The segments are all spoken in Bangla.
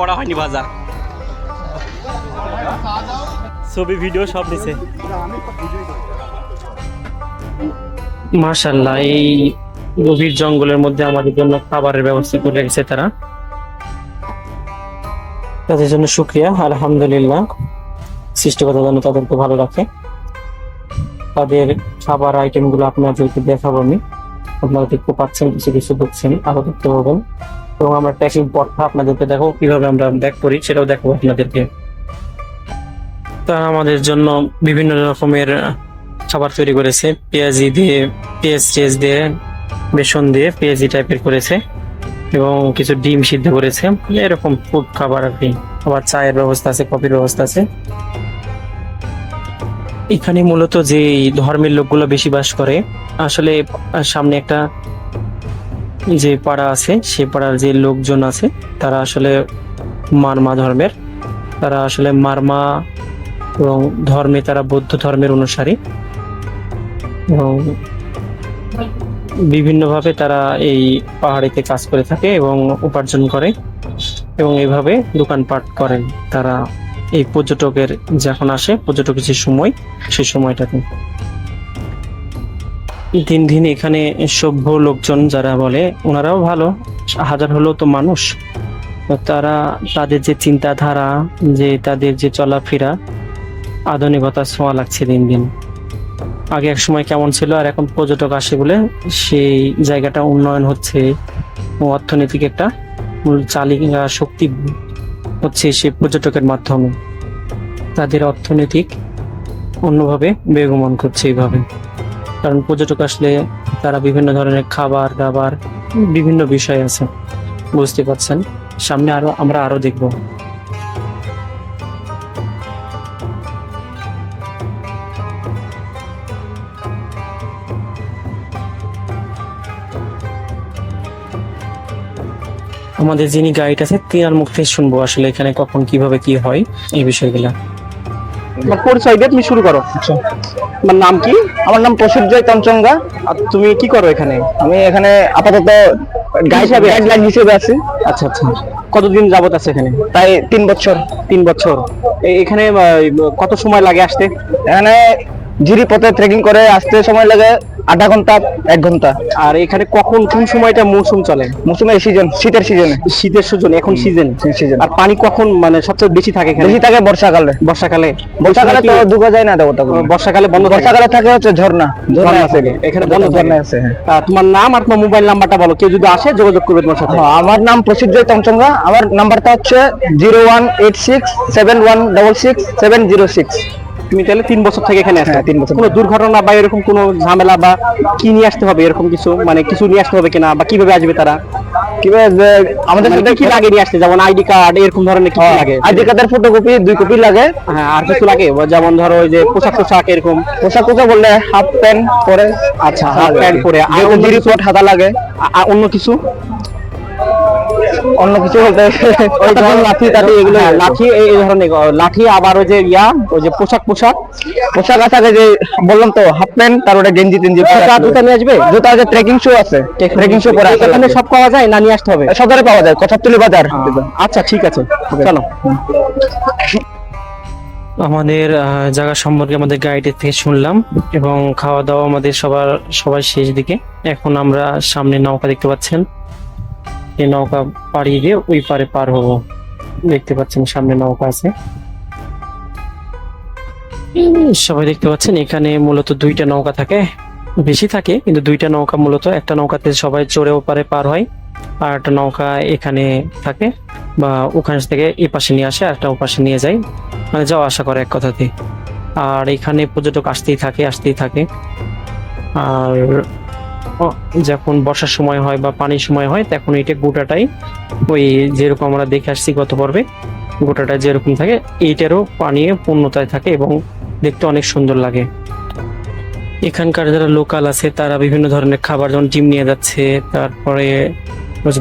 করা হয়নি ভাজা ছবি ভিডিও সব নিছে মাশাল্লাহ এই গভীর জঙ্গলের মধ্যে আমাদের জন্য খাবারের ব্যবস্থা করে রেখেছে তারা। তাদের জন্য শুক্রিয়া আলহামদুলিল্লাহ। সৃষ্টিকর্তা যেন তাদেরকে ভালো রাখে। তাদের খাবার আইটেমগুলো আপনাদেরকে দেখাবো আমি। আপনারা দেখতে পাচ্ছেন কিছু কিছু দেখছেন আরও দেখতে পাবেন এবং আমরা প্যাকিং পটটা আপনাদেরকে দেখো কীভাবে আমরা ব্যাক করি সেটাও দেখাবো আপনাদেরকে। তারা আমাদের জন্য বিভিন্ন রকমের খাবার তৈরি করেছে। পেঁয়াজি দিয়ে, পেঁয়াজ টেজ দিয়ে, বেসন দিয়ে পেঁয়াজি টাইপের করেছে। এবং কিছু ডিম সিদ্ধ করেছে। এরকম ফুড খাবার আর কি। আবার চায়ের ব্যবস্থা আছে, কফির ব্যবস্থা আছে। এখানে মূলত যে ধর্মের লোকগুলো বেশি বাস করে, আসলে সামনে একটা যে পাড়া আছে, সে পাড়ার যে লোকজন আছে, তারা আসলে মারমা ধর্মের। তারা আসলে মারমা এবং ধর্মে, তারা বৌদ্ধ ধর্মের অনুসারী। এবং বিভিন্নভাবে তারা এই পাহাড়িতে কাজ করে থাকে এবং উপার্জন করে এবং এভাবে দোকানপাট করেন তারা। এই পর্যটকের যখন আসে, পর্যটকের যে সময় সেই সময়টাতে। দিন দিন এখানে সভ্য লোকজন যারা বলে, ওনারাও ভালো। হাজার হলেও তো মানুষ। তারা তাদের যে চিন্তাধারা, যে তাদের যে চলাফেরা, আধুনিকতার ছোঁয়া লাগছে দিন দিন। আগে এক সময় কেমন ছিল, আর এখন পর্যটক আসে বলে সেই জায়গাটা উন্নয়ন হচ্ছে। অর্থনৈতিক একটা চালিকা শক্তি হচ্ছে সে পর্যটকের মাধ্যমে। তাদের অর্থনৈতিক অন্যভাবে বেগমন করছে এইভাবে। কারণ পর্যটক আসলে তারা বিভিন্ন ধরনের খাবার, দাবার, বিভিন্ন বিষয় আছে। বুঝতে পারছেন? সামনে আরও, আমরা আরও দেখব। আমাদের যিনি গাইড আছে তিনার মুখ থেকে শুনব আসলে এখানে কখন কীভাবে কি হয়, এই বিষয়গুলা। তোমার পরিচয় দিয়ে তুমি শুরু করো। তোমার নাম কি? আমার নাম আর তুমি কি করো এখানে? আমি এখানে আপাতত হিসাবে আছি। গাইডলাইন হিসেবে আছি। আচ্ছা আচ্ছা। কতদিন যাবত আছে এখানে? প্রায় তিন বছর। তিন বছর। এখানে কত সময় লাগে আসতে? এখানে ঝিরি পথে ট্রেকিং করে আসতে সময় লাগে আধা ঘণ্টা এক ঘণ্টা। আর এখানে কখন কোন সময়টা মৌসুম চলে? মৌসুমের সিজন শীতের সিজনে শীতের সিজন এখন সিজন সিজন আর পানি কখন মানে সবচেয়ে বেশি থাকে এখানে? বেশি থাকে বর্ষাকালে। বর্ষাকালে। বর্ষাকালে তো ডুবা যায় না দেবতা বর্ষাকালে বন্ধ বর্ষাকালে থাকে হচ্ছে ঝর্ণা। ঝর্ণা আছে। এখানে বন্ধ। ঝর্ণা আছে হ্যাঁ। তোমার নাম আর তোমার মোবাইল নাম্বারটা বলো। কেউ যদি আসে যোগাযোগ করবে তোমার সাথে। হ্যাঁ, আমার নাম প্রসিদ্ধ তঞ্চঙ্গা আমার নাম্বারটা হচ্ছে zero one eight six seven one double six seven zero six তুমি তাহলে তিন বছর থেকে এখানে আসো হ্যাঁ, তিন বছর। কোনো দুর্ঘটনা বা এরকম কোনো ঝামেলা বা কি নিয়ে আসতে হবে? এরকম কিছু? মানে কিছু নিয়ে আসতে হবে কিনা? বা কীভাবে আসবে তারা? কীভাবে আমাদের মানে সাথে কি লাগে নিয়ে আসতে? যেমন আইডি কার্ড এরকম ধরনের কি কি লাগে? আইডি কার্ডের ফটোকপি দুই কপি লাগে। হ্যাঁ আর কিছু লাগে? যেমন ধরো ওই যে পোশাক পোশাক এরকম। পোশাক কোথা বললে হাফ প্যান্ট পরে। আচ্ছা হাফ প্যান্ট পরে। আর পট হাতা লাগে। আর অন্য কিছু? অন্য কিছু বলতে ওই ধরো লাঠি টাঠি এগুলো হ্যাঁ, লাঠি এই এই ধরনের লাঠি আবার ওই যে ইয়া ওই যে পোশাক পোশাক। পোশাক আছে যে বললাম তো হাফ প্যান্ট তারপরে গেঞ্জি টেঞ্জি পরে জুতা জুতা নিয়ে আসবে? জুতা আছে ট্রেকিং শু আছে। ট্রেকিং শু পরে আসতে এখানে সব পাওয়া যায় না নিয়ে আসতে হবে? সদরে পাওয়া যায় কথাতুলি বাজার। আচ্ছা ঠিক আছে। চলো। আমাদের জায়গা সম্পর্কে আমাদের গাইডের থেকে শুনলাম এবং খাওয়া দাওয়া আমাদের সবার সবার শেষ দিকে। এখন আমরা সামনে নৌকা দেখতে পাচ্ছেন। এই নৌকা পাড়ি দিয়ে ওই পারে পার হব। দেখতে পাচ্ছেন সামনে নৌকা আছে। সবাই দেখতে পাচ্ছেন, এখানে মূলত দুইটা নৌকা থাকে। বেশি থাকে, কিন্তু দুইটা নৌকা মূলত। একটা নৌকাতে সবাই চড়ে ওপারে পার হয়, আর একটা নৌকা এখানে থাকে বা ওখান থেকে এ পাশে নিয়ে আসে একটা ওপাশে নিয়ে যায়। মানে যাওয়া আসা করে এক কথাতে। আর এখানে পর্যটক আসতেই থাকে আসতেই থাকে। আর যখন বর্ষার সময় হয় বা পানির সময় হয়, তখন এটা গোটাটাই ওই যেরকম আমরা দেখে আসছি গত পর্বে, গোটাটা যেরকম থাকে, এইটারও পানি পূর্ণতায় থাকে এবং দেখতে অনেক সুন্দর লাগে। এখানকার যারা লোকাল আছে, তারা বিভিন্ন ধরনের খাবার, যেমন ডিম নিয়ে যাচ্ছে, তারপরে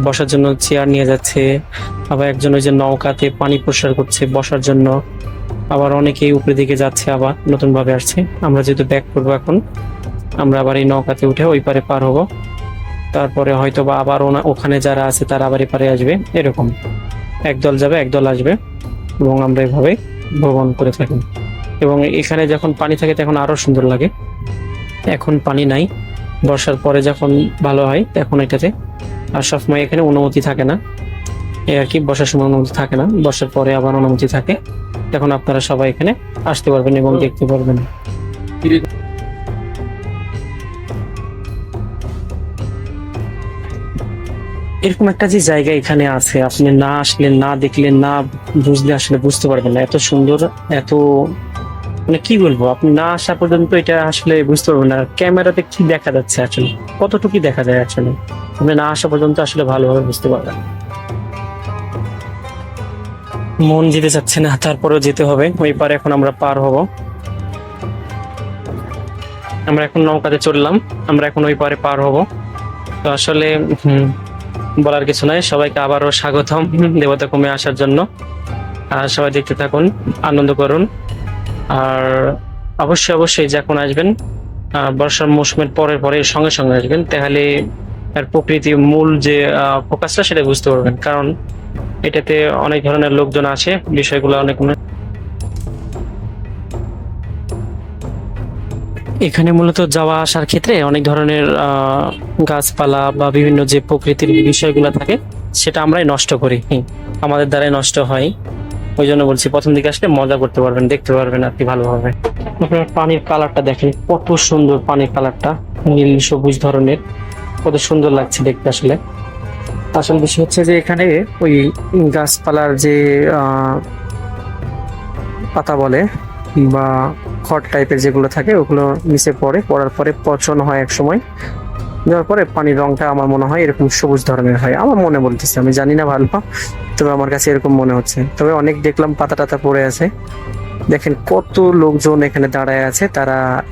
বসার জন্য চেয়ার নিয়ে যাচ্ছে, আবার একজন ওই যে নৌকাতে পানি প্রসার করছে বসার জন্য, আবার অনেকেই উপরে দিকে যাচ্ছে, আবার নতুনভাবে আসছে। আমরা যেহেতু ব্যাক করব এখন আমরা আবার এই নৌকাতে উঠে ওই পারে পার হব। তারপরে হয়তো বা আবার ওখানে যারা আছে তারা আবার এপারে আসবে। এরকম। একদল যাবে একদল আসবে। এবং আমরা এভাবে ভ্রমণ করে থাকি। এবং এখানে যখন পানি থাকে তখন আরও সুন্দর লাগে। এখন পানি নাই। বর্ষার পরে যখন ভালো হয় তখন এটাতে আর সবসময় এখানে অনুমতি থাকে না। এই আর কি বর্ষার সময় অনুমতি থাকে না। বর্ষার পরে আবার অনুমতি থাকে। তখন আপনারা সবাই এখানে আসতে পারবেন এবং দেখতে পারবেন। এরকম একটা যে জায়গা এখানে আছে, আপনি না আসলে না দেখলে না বুঝলে আসলে বুঝতে পারবেন না। এত সুন্দর, এত মানে কি বলব, আপনি না আসা পর্যন্ত এটা আসলে বুঝতে পারবেন না। ক্যামেরাতে কি দেখা যাচ্ছে আসলে কতটুকু দেখা যায় আসলে আপনি না আসা পর্যন্ত আসলে ভালোভাবে বুঝতে পারবেন মন যেতে চাচ্ছে না, তারপরেও যেতে হবে। ওই পারে এখন আমরা পার হব। আমরা এখন নৌকাতে চললাম আমরা এখন ওই পারে পার হব। তো আসলে বলার কিছু নাই। সবাইকে আবারও স্বাগতম দেবতা কমে আসার জন্য। আর সবাই দেখতে থাকুন, আনন্দ করুন। আর অবশ্যই অবশ্যই যখন আসবেন বর্ষার মৌসুমের পরের পরে সঙ্গে সঙ্গে আসবেন। তাহলে আর প্রকৃতির মূল যে ফোকাসটা সেটা বুঝতে পারবেন। কারণ এটাতে অনেক ধরনের লোকজন আছে বিষয়গুলো অনেক এখানে মূলত যাওয়া আসার ক্ষেত্রে অনেক ধরনের গাছপালা বা বিভিন্ন যে প্রকৃতির বিষয়গুলো থাকে, সেটা আমরাই নষ্ট করি। আমাদের দ্বারাই নষ্ট হয়। ওই জন্য বলছি, প্রথম দিকে আসলে মজা করতে পারবেন, দেখতে পারবেন কি ভালোভাবে। আপনার পানির কালারটা দেখেন, কত সুন্দর পানির কালারটা, নীল, সবুজ ধরনের। কত সুন্দর লাগছে দেখতে আসলে। আসল বিষয় হচ্ছে যে এখানে ওই গাছপালার যে পাতা বলে, বা খড় টাইপের যেগুলো থাকে, ওগুলো নিচে পড়ে, পড়ার পরে পচন হয় এক সময়। যাওয়ার পরে পানির রংটা আমার মনে হয় এরকম সবুজ ধরনের হয়। আমার মনে বলতেছে, আমি জানি না ভালো, তবে আমার কাছে এরকম মনে হচ্ছে। তবে অনেক দেখলাম পাতা টাতা পড়ে আছে। দেখেন কত লোকজন এখানে দাঁড়ায় আছে, তারা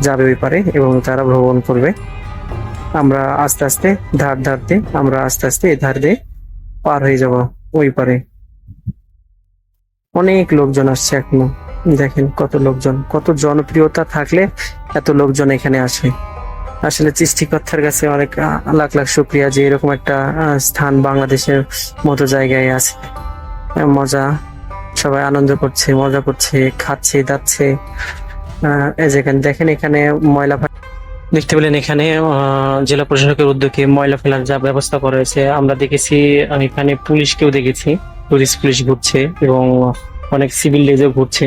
যাবে ওই পারে এবং তারা ভ্রমণ করবে। আমরা আস্তে আস্তে, ধার ধার দিয়ে আমরা আস্তে আস্তে এই ধার দিয়ে পার হয়ে যাব ওই পারে। অনেক লোকজন আসছে এখনও। দেখেন কত লোকজন, কত জনপ্রিয়তা থাকলে এত লোকজন এখানে আসে। আসলে সৃষ্টিকর্তার কাছে অনেক লাখ লাখ শুক্রিয়া যে এরকম একটা স্থান বাংলাদেশের মতো জায়গায় আছে। মজা, সবাই আনন্দ করছে, মজা করছে, খাচ্ছে, দাচ্ছে। যেখানে দেখেন এখানে ময়লা দেখতে পেলেন এখানে জেলা প্রশাসকের উদ্যোগে ময়লা ফেলার যা ব্যবস্থা করা হয়েছে, আমরা দেখেছি এখানে পুলিশকেও দেখেছি। টুরিস্ট পুলিশ ঘুরছে এবং অনেক সিভিল ড্রেসও ঘুরছে।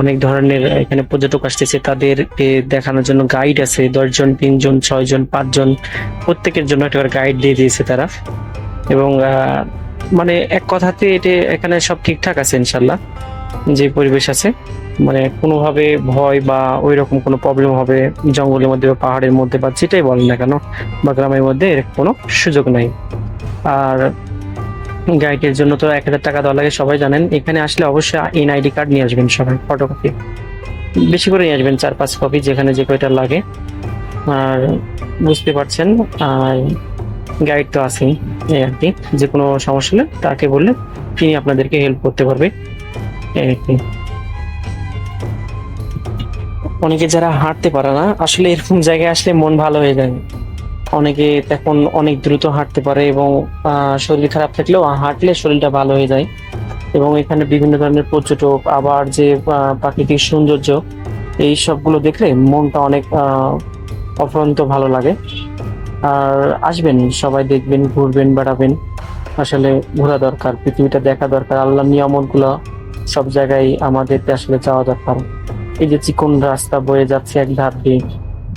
অনেক ধরনের এখানে পর্যটক আসতেছে। তাদেরকে দেখানোর জন্য গাইড আছে। দশজন, তিনজন, ছয়জন, পাঁচজন, প্রত্যেকের জন্য একটা গাইড দিয়ে দিয়েছে তারা। এবং মানে এক কথাতে এটা এখানে সব ঠিকঠাক আছে ইনশাল্লাহ, যে পরিবেশ আছে। মানে কোনোভাবে ভয় বা ওই রকম কোনো প্রবলেম হবে জঙ্গলের মধ্যে বা পাহাড়ের মধ্যে বা যেটাই বলেন না কেন বা গ্রামের মধ্যে এর কোনো সুযোগ নাই। আর গাইডের জন্য তো এক হাজার টাকা দেওয়া লাগে, সবাই জানেন। এখানে আসলে অবশ্যই এন আইডি কার্ড নিয়ে আসবেন সবাই ফটোকপি বেশি করে নিয়ে আসবেন, চার পাঁচ কপি যেখানে যে কয়টা লাগে। আর বুঝতে পারছেন, আর গাইড তো আছেই, এই আর কি। যে কোনো সমস্যা হলে তাকে বললে তিনি আপনাদেরকে হেল্প করতে পারবে। এই আর কি। অনেকে যারা হাঁটতে পারে না, আসলে এরকম জায়গায় আসলে মন ভালো হয়ে যায়। অনেকে তখন অনেক দ্রুত হাঁটতে পারে এবং শরীর খারাপ থাকলেও হাঁটলে শরীরটা ভালো হয়ে যায়। এবং এখানে বিভিন্ন ধরনের পর্যটক, আবার যে প্রাকৃতিক সৌন্দর্য, এই সবগুলো দেখলে মনটা অনেক অফুরন্ত ভালো লাগে। আর আসবেন, সবাই দেখবেন, ঘুরবেন, বেড়াবেন। আসলে ঘোরা দরকার, পৃথিবীটা দেখা দরকার। আল্লাহ নিয়ামতগুলো সব জায়গায় আমাদের আসলে যাওয়া দরকার। এই যে চিকন রাস্তা বয়ে যাচ্ছে এক ধার দিয়ে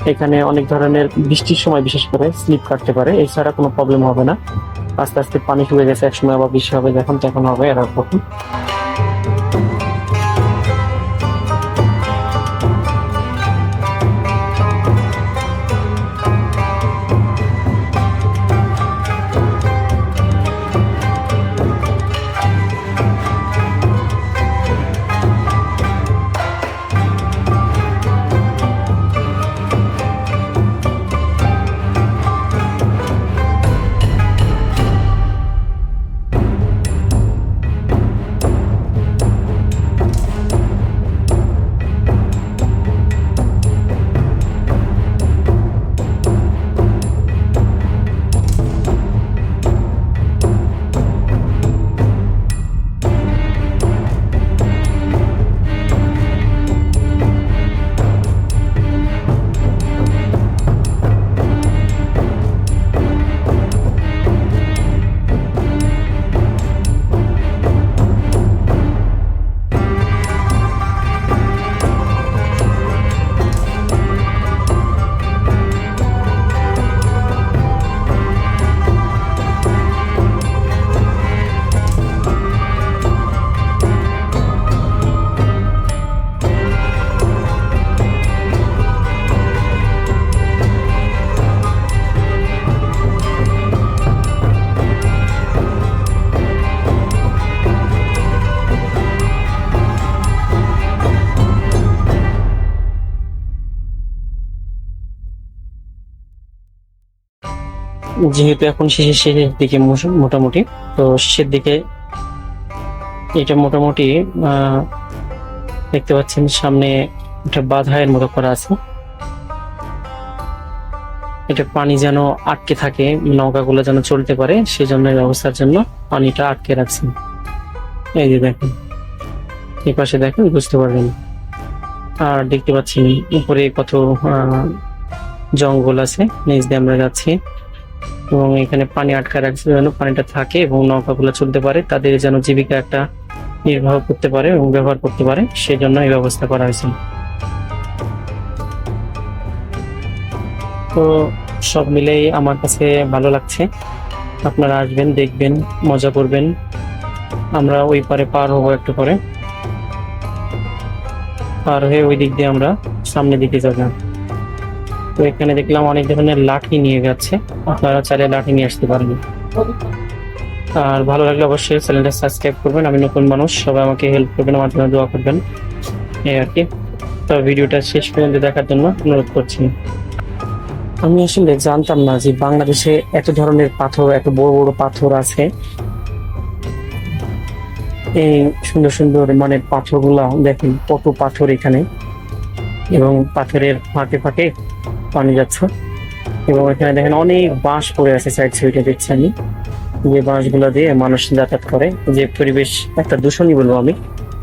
এখানে অনেক ধরনের বৃষ্টির সময়, বিশেষ করে স্লিপ কাটতে পারে। এছাড়া কোনো প্রবলেম হবে না। আস্তে আস্তে পানি শুয়ে গেছে, একসময় আবার বৃষ্টি হবে যখন তখন হবে, এরকম। যেহেতু এখন শেষের শেষের দিকে মোটামুটি, তো শেষের দিকে এটা মোটামুটি দেখতে পাচ্ছেন সামনে একটা বাধায়ের মতো করা আছে। এটা পানি যেন আটকে থাকে, নৌকাগুলো যেন চলতে পারে, সেজন্য ব্যবস্থার জন্য পানিটা আটকে রাখছে এই যে দেখেন, এই পাশে দেখেন, বুঝতে পারবেন আর দেখতে পাচ্ছেন উপরে কত জঙ্গল আছে, নিচ দিয়ে আমরা যাচ্ছি। এবং এখানে পানি আটকা রাখছে যেন পানিটা থাকে এবং নৌকাগুলো চলতে পারে, তাদের যেন জীবিকা একটা নির্বাহ করতে পারে এবং ব্যবহার করতে পারে, সেজন্য এই ব্যবস্থা করা হয়েছে। তো সব মিলেই আমার কাছে ভালো লাগছে। আপনারা আসবেন, দেখবেন, মজা করবেন। আমরা ওই পারে পার হব একটু পরে। পার হয়ে ওই দিক দিয়ে আমরা সামনের দিকে যাব। তো এখানে দেখলাম অনেক ধরনের লাঠি নিয়ে যাচ্ছে আপনারা চাইলে লাঠি নিয়ে আসতে পারেন আর ভালো লাগলে অবশ্যই চ্যানেলটা সাবস্ক্রাইব করবেন। আমি নতুন মানুষ, সবাই আমাকে হেল্প করবেন, আমার জন্য দোয়া করবেন। এই আর কি। তো ভিডিওটা শেষ পর্যন্ত দেখার জন্য অনুরোধ করছি। আমি আসলে জানতাম না যে বাংলাদেশে এত ধরনের পাথর, এত বড় বড় পাথর আছে। এই সুন্দর সুন্দর মানে পাথরগুলা দেখেন, কত পাথর এখানে। এবং পাথরের ফাঁকে ফাঁকে পানি যাচ্ছে। এবং এখানে দেখেন অনেক বাঁশ পড়ে আছে সাইড সাইডে, দেখছি আমি। যে বাঁশগুলো দিয়ে মানুষ যাতায়াত করে, যে পরিবেশ, একটা দূষণই বলব আমি।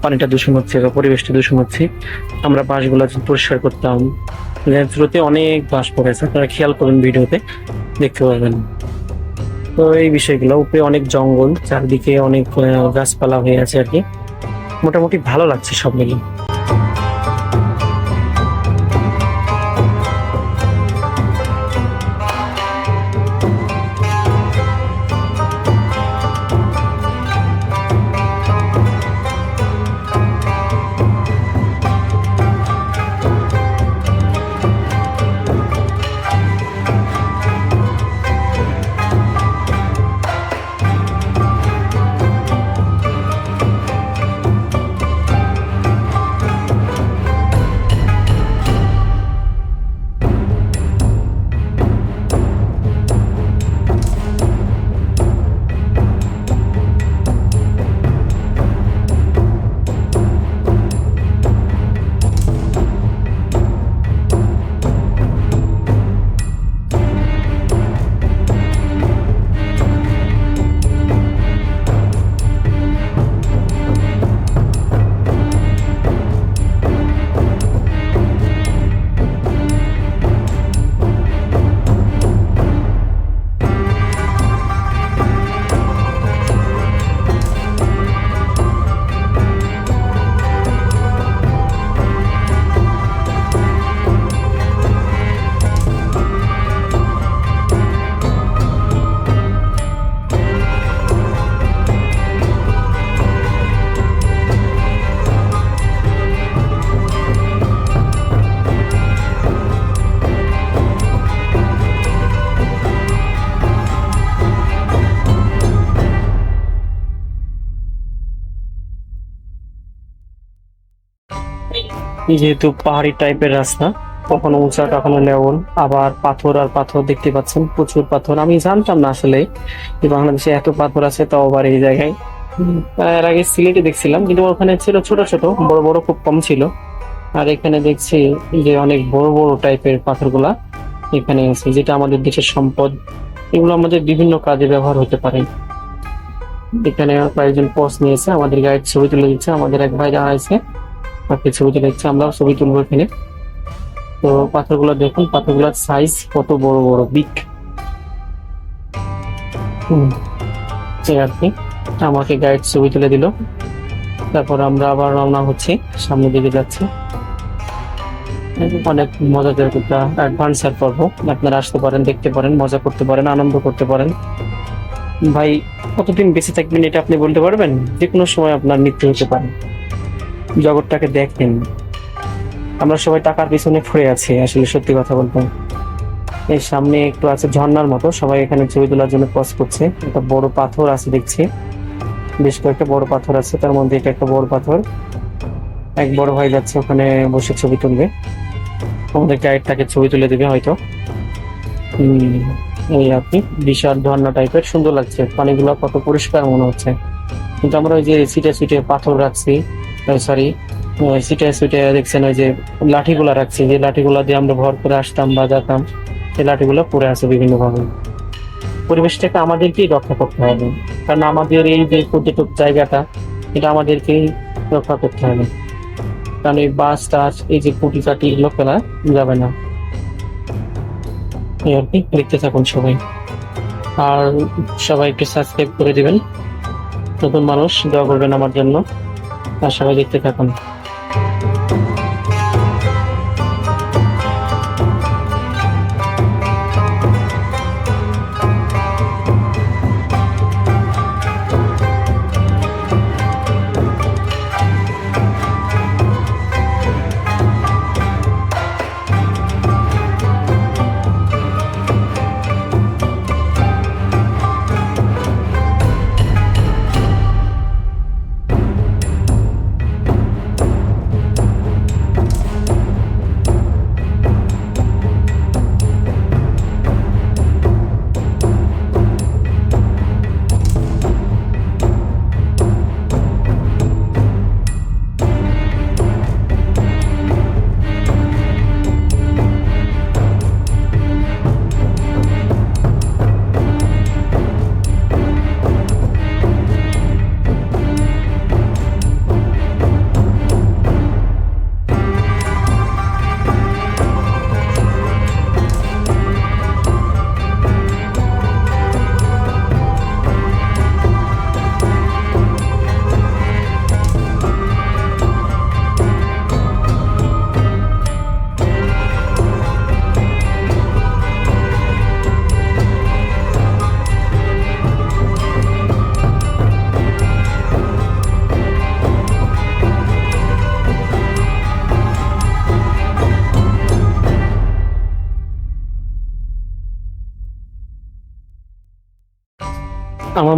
পানিটা দূষণ হচ্ছে বা পরিবেশটা দূষণ হচ্ছে। আমরা বাঁশগুলো পরিষ্কার করতাম থ্রুতে অনেক বাঁশ পড়ে আছে। আপনারা খেয়াল করুন ভিডিওতে, দেখতে পারবেন। তো এই বিষয়গুলো, উপরে অনেক জঙ্গল, চারদিকে অনেক গাছপালা হয়ে আছে আর কি। মোটামুটি ভালো লাগছে সব মিলিয়ে। যেহেতু পাহাড়ি টাইপের রাস্তা কখনো উঁচা, কখনো লেভেল আবার পাথর আর পাথর দেখতে পাচ্ছেন, প্রচুর পাথর। আমি জানতাম না আসলে যে বাংলাদেশে এত পাথর আছে, তাও আবার এই জায়গায়। এর আগে সিলেটে দেখছিলাম, কিন্তু ওখানে ছিল ছোট ছোট, বড় বড়, খুব কম ছিল। আর এখানে দেখছি যে অনেক বড় বড় টাইপের পাথরগুলা এখানে আছে, যেটা আমাদের দেশের সম্পদ। এগুলো আমাদের বিভিন্ন কাজে ব্যবহার হতে পারে। এখানে কয়েকজন পোস্ট নিয়েছে, আমাদের গাইড ছবি তুলে দিচ্ছে, আমাদের এক ভাই দাঁড়াইছে ছবি তুলে দিচ্ছে আমরাও ছবি তুলবো এখানে। তো পাথরগুলো দেখুন, পাথরগুলোর সাইজ কত বড় বড় বিগ হুম, এই আর কি। আমাকে গাইড ছবি তুলে দিল। তারপর আমরা আবার রওনা হচ্ছি, সামনের দিকে যাচ্ছি। অনেক মজাদার একটা অ্যাডভান্সার পর্ব আপনারা আসতে পারেন, দেখতে পারেন, মজা করতে পারেন, আনন্দ করতে পারেন। ভাই, কতদিন বেঁচে থাকবেন এটা আপনি বলতে পারবেন? যে কোনো সময় আপনার মৃত্যু হতে পারে। জগৎটাকে দেখেন। আমরা সবাই টাকার পিছনে পড়ে আছি, আসলে সত্যি কথা বলতে। এই সামনে একটু আছে ঝর্ণার মতো, সবাই এখানে ছবি তোলার জন্য পজ করছে। একটা বড় পাথর আছে দেখছি। বেশ কয়েকটা বড় পাথর আছে, তার মধ্যে এটা একটা বড় পাথর। এক বড় ভাই যাচ্ছে ওখানে বসে ছবি তুলবে। আমাদের গাইড তাকে ছবি তুলে দেবে হয়তো। এই আর কি, বিশাল ঝর্ণা টাইপের সুন্দর লাগছে। পানিগুলো কত পরিষ্কার মনে হচ্ছে। কিন্তু আমরা ওই যে সিটে সিটে পাথর রাখছি সরি সিটে সিটে দেখছেন ওই যে লাঠিগুলা রাখছি, যে লাঠিগুলা দিয়ে আমরা ভর করে আসতাম বা যেতাম সেই লাঠিগুলো পড়ে আছে বিভিন্নভাবে। পরিবেশটাকে আমাদেরকেই রক্ষা করতে হবে, কারণ আমাদের এই যে পর্যটক জায়গাটা, এটা আমাদেরকেই রক্ষা করতে হবে। কারণ এই বাস, টাস, এই যে কুটি কাটি এগুলো ফেলা যাবে না। এই আর কি, দেখতে থাকুন সবাই। আর সবাই একটু সাবস্ক্রাইব করে দিবেন। নতুন মানুষ, দোয়া করবেন আমার জন্য। আর সবাই দেখতে থাকুন।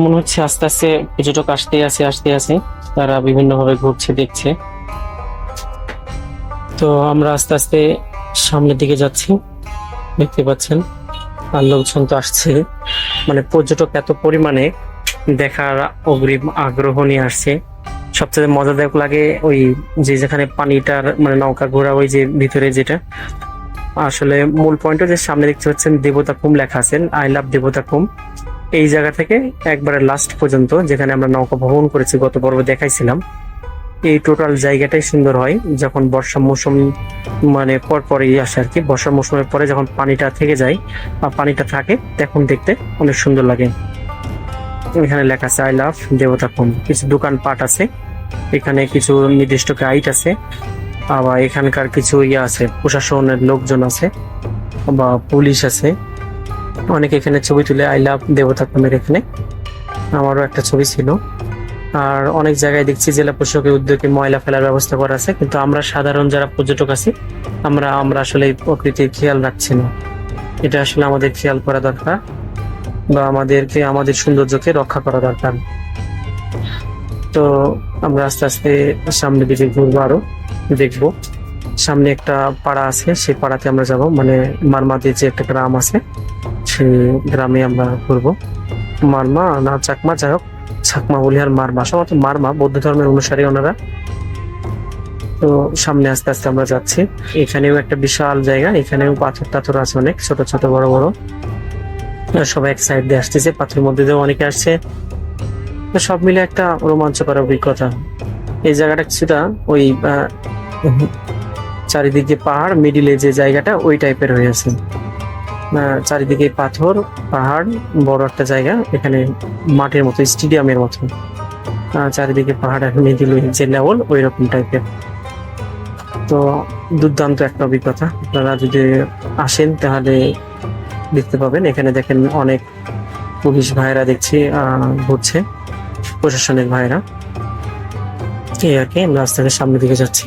মনে হচ্ছে আস্তে আস্তে পর্যটক আসতে আছে আসতে আছে তারা বিভিন্ন ভাবে ঘুরছে, দেখছে। তো আমরা আস্তে আস্তে সামনের দিকে যাচ্ছি। দেখতে পাচ্ছেন, আর লোকজন তো আসছে। মানে পর্যটক এত পরিমাণে দেখার অগ্রিম আগ্রহ নিয়ে আসছে। সবচেয়ে মজাদায়ক লাগে ওই যে যেখানে পানিটার মানে নৌকা ঘোরা, ওই যে ভিতরে যেটা আসলে মূল পয়েন্ট যে সামনে দেখতে পাচ্ছেন, দেবতা কুম লেখা আছেন আই লাভ দেবতা কুম। এই জায়গা থেকে একবারে লাস্ট পর্যন্ত, যেখানে আমরা নৌকা ভ্রমণ করেছি, গত পর্বে দেখাইছিলাম। এই টোটাল জায়গাটাই সুন্দর হয়, যখন বর্ষা মৌসুম মানে পর পরই আসে আর কি, বর্ষা মৌসুমের পরে যখন পানিটা থেকে যায়, বা পানিটা থাকে তখন দেখতে অনেক সুন্দর লাগে। এখানে লেখা আছে আই লাভ দেবতা কুম। কিছু দোকানপাট আছে, এখানে কিছু নির্দিষ্ট গাইড আছে। আবার এখানকার কিছু ইয়ে আছে, প্রশাসনের লোকজন আছে বা পুলিশ আছে। অনেকে এখানে ছবি তুলে, আই লাভ দেবতা কুমের এখানে। আমারও একটা ছবি ছিল। আর অনেক জায়গায় দেখছি জেলা প্রশাসকের উদ্যোগে ময়লা ফেলার ব্যবস্থা করা আছে, কিন্তু আমরা সাধারণ যারা পর্যটক আছি, আমরা আমরা আসলে এই প্রকৃতির খেয়াল রাখছি না। এটা আসলে আমাদের খেয়াল করা দরকার বা আমাদেরকে, আমাদের সৌন্দর্যকে রক্ষা করা দরকার। তো আমরা আস্তে আস্তে সামনের দিকে ঘুরবো আরও। দেখব। সামনে একটা পাড়া আছে, সেই পাড়াতে আমরা যাব। মানে মারমাতে যে একটা গ্রাম আছে, সেই গ্রামে আমরা ঘুরবো। মারমা না চাকমা, যাই হোক, চাকমা বলি আর মারমা। সম্ভবত মারমা, বৌদ্ধ ধর্মের অনুসারী ওনারা। তো সামনে আস্তে আস্তে আমরা যাচ্ছি। এখানেও একটা বিশাল জায়গা, এখানেও পাথর টাথর আছে অনেক, ছোট ছোট, বড় বড়। সবাই এক সাইড দিয়ে আসতেছে, পাথরের মধ্যে দিয়েও অনেকে আসছে। সব মিলে একটা রোমাঞ্চকর অভিজ্ঞতা। এই জায়গাটা কিছুটা ওই চারিদিকে পাহাড় মিডিলে যে জায়গাটা, ওই টাইপের হয়ে আছে। চারিদিকে পাথর, পাহাড়, বড় একটা জায়গা, এখানে মাঠের মতো স্টেডিয়ামের মতো। চারিদিকে পাহাড় আর মিডিল যে লেভেল ওই রকম টাইপের তো, দুর্দান্ত একটা অভিজ্ঞতা। আপনারা যদি আসেন, তাহলে দেখতে পাবেন। এখানে দেখেন অনেক পুলিশ ভাইরা দেখছি ঘুরছে, প্রশাসনের ভাইরা এই আর কি, আমরা আস্তে সামনের দিকে যাচ্ছি।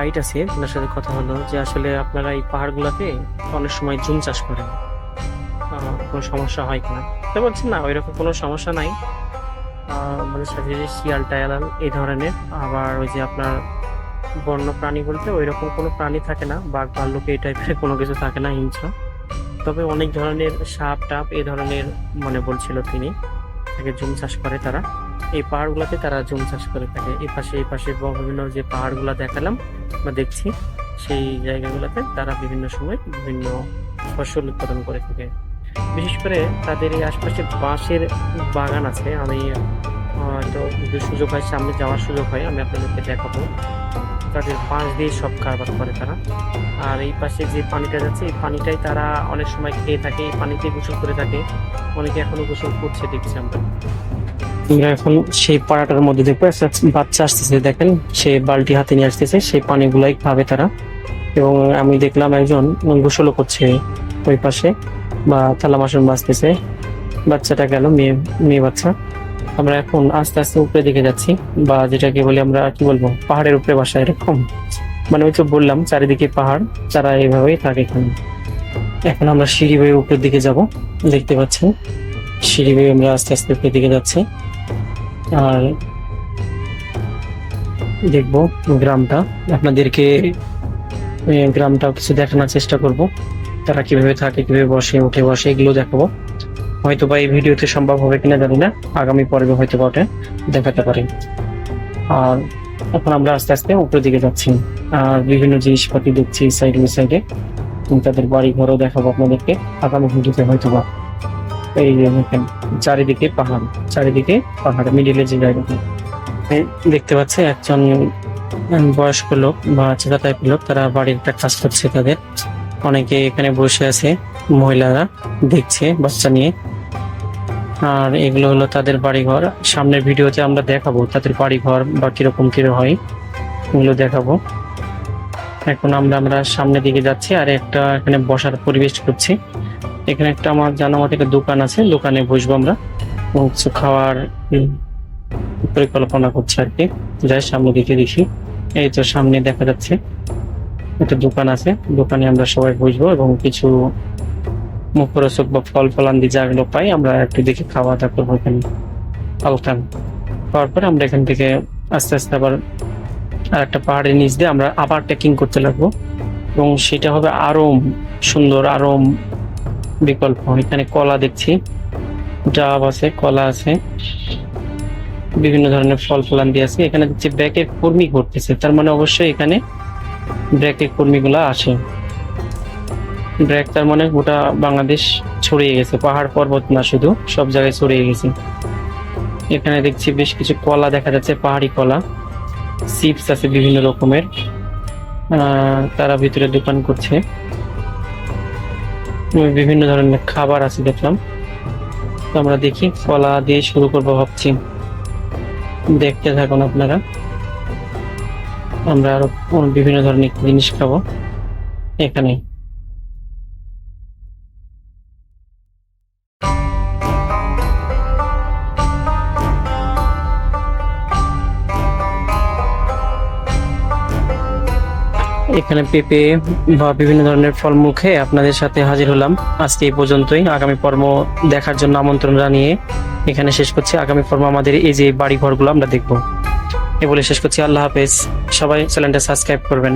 গাইড আছে ওনার সাথে কথা হলো যে আসলে আপনারা এই পাহাড়গুলোতে অনেক সময় জুম চাষ করেন। কোনো সমস্যা হয় কিনা? তো বলছেন না, ওইরকম কোনো সমস্যা নাই। মানে সাথে শিয়াল টায়াল এই ধরনের। আবার ওই যে আপনার বন্য প্রাণী বলতে ওইরকম কোনো প্রাণী থাকে না, বাঘ, ভাল্লুক, এই টাইপের কোনো কিছু থাকে না, হিংস্র। তবে অনেক ধরনের সাপ, টাপ, এই ধরনের মানে বলছিল তিনি থেকে জুম চাষ করে তারা। এই পাহাড়গুলোতে তারা জুম চাষ করে থাকে। এই পাশে এই পাশে বিভিন্ন যে পাহাড়গুলো দেখালাম বা দেখছি, সেই জায়গাগুলোতে তারা বিভিন্ন সময় বিভিন্ন ফসল উৎপাদন করে থাকে। বিশেষ করে তাদের এই আশপাশে বাঁশের বাগান আছে। আমি যদি সুযোগ হয়, সামনে যাওয়ার সুযোগ হয়, আমি আপনাদেরকে দেখাবো। তাদের বাঁশ দিয়ে সব কারবার করে তারা। আর এই পাশে যে পানিটা যাচ্ছে, এই পানিটাই তারা অনেক সময় খেয়ে থাকে। এই পানিতে গোসল করে থাকে। অনেকে এখনও গোসল করছে, দেখছি আমরা। আমরা এখন সেই পাড়াটার মধ্যে দেখব। একটা বাচ্চা আসতেছে, দেখেন, সে বালতি হাতে নিয়ে আসতেছে, সেই পানিগুলাই খাবে তারা। এবং আমি দেখলাম একজন গোসলও করছে ওই পাশে, বা থালা মাসুন বাঁচতেছে বাচ্চাটা গেল, মেয়ে মেয়ে বাচ্চা। আমরা এখন আস্তে আস্তে উপরে দিকে যাচ্ছি, বা যেটাকে বলি আমরা, কি বলব, পাহাড়ের উপরে বাসা এরকম। মানে ওই তো বললাম, চারিদিকে পাহাড়, তারা এইভাবেই থাকে এখানে। এখন আমরা সিঁড়ি বেয়ে উপরের দিকে যাব, দেখতে পাচ্ছেন। সিঁড়ি বেয়ে আমরা আস্তে আস্তে উপরের দিকে যাচ্ছি। আর দেখব গ্রামটা। আপনাদেরকে এ, গ্রামটাও কিছু দেখানোর চেষ্টা করব। তারা কীভাবে থাকে কীভাবে বসে উঠে বসে এগুলো দেখাবো। হয়তো বা এই ভিডিওতে সম্ভব হবে কিনা জানি না। আগামী পর্বে হয়তো বা ওটা দেখাতে পারি। আর এখন আমরা আস্তে আস্তে উপরের দিকে যাচ্ছি। আর বিভিন্ন জিনিসপাতি দেখছি সাইড বাই সাইডে তাদের বাড়ি ঘরও দেখাবো আপনাদেরকে। আগামী ভিডিওতে হয়তো বা এই যে দেখেন, চারিদিকে পাহাড় চারিদিকে পাহাড় মিডিলে যে জায়গাটা। দেখতে পাচ্ছে একজন বয়স্ক লোক বা চেতা টাইপের লোক, তারা বাড়ির একটা কাজ করছে তাদের। অনেকে এখানে বসে আছে, মহিলারা দেখছে, বাচ্চা নিয়ে। আর এগুলো হলো তাদের বাড়িঘর। সামনের ভিডিওতে আমরা দেখাবো তাদের বাড়িঘর বা কীরকম কীরকম হয়, এগুলো দেখাবো। এখন আমরা আমরা সামনের দিকে যাচ্ছি আর একটা এখানে বসার পরিবেশ করছি। এখানে একটা আমার জানা মতো একটা দোকান আছে, দোকানে বসবো আমরা। কিছু খাওয়ার পরিকল্পনা করছে আর কি। যাই, সামনে দিকে দেখি। এই তো সামনে দেখা যাচ্ছে। একটা দোকান আছে, দোকানে আমরা সবাই বসবো এবং কিছু মুখরোচক বা ফল ফলান্দি যেগুলো পাই, আমরা একটু দেখে খাওয়া দাওয়া করব এখানে। হালকা। খাওয়ার পরে আমরা এখান থেকে আস্তে আস্তে আবার আর একটা পাহাড়ের নিচ দিয়ে আমরা আবার ট্রেকিং করতে লাগবো। এবং সেটা হবে আরও সুন্দর আরও বিকল্প। এখানে কলা দেখছি। ডাব আছে, কলা আছে। বিভিন্ন ধরনের ফল ফলান্দি আছে। এখানে দেখছি ব্যাকে কর্মী ঘটতেছে তার মানে অবশ্যই এখানে ব্র্যাকে কর্মীগুলা আসে। ব্র্যাক তার মানে গোটা বাংলাদেশ ছড়িয়ে গেছে। পাহাড়, পর্বত না শুধু, সব জায়গায় ছড়িয়ে গেছে। এখানে দেখছি বেশ কিছু কলা দেখা যাচ্ছে, পাহাড়ি কলা। চিপস আছে বিভিন্ন রকমের। তারা ভিতরে দোকান করছে। বিভিন্ন ধরনের খাবার আছে দেখলাম। তো আমরা দেখি, কলা দিয়ে শুরু করব ভাবছি। দেখতে থাকুন আপনারা। আমরা আরও বিভিন্ন ধরনের জিনিস খাব। এখানে এখানে পেঁপে বা বিভিন্ন ধরনের ফল মুখে আপনাদের সাথে হাজির হলাম। আজকে এই পর্যন্তই। আগামী পর্ব দেখার জন্য আমন্ত্রণ জানিয়ে এখানে শেষ করছি। আগামী পর্ব আমাদের এই যে বাড়ি ঘরগুলো আমরা দেখব। এ বলে শেষ করছি। আল্লাহ হাফেজ। সবাই চ্যানেলটা সাবস্ক্রাইব করবেন।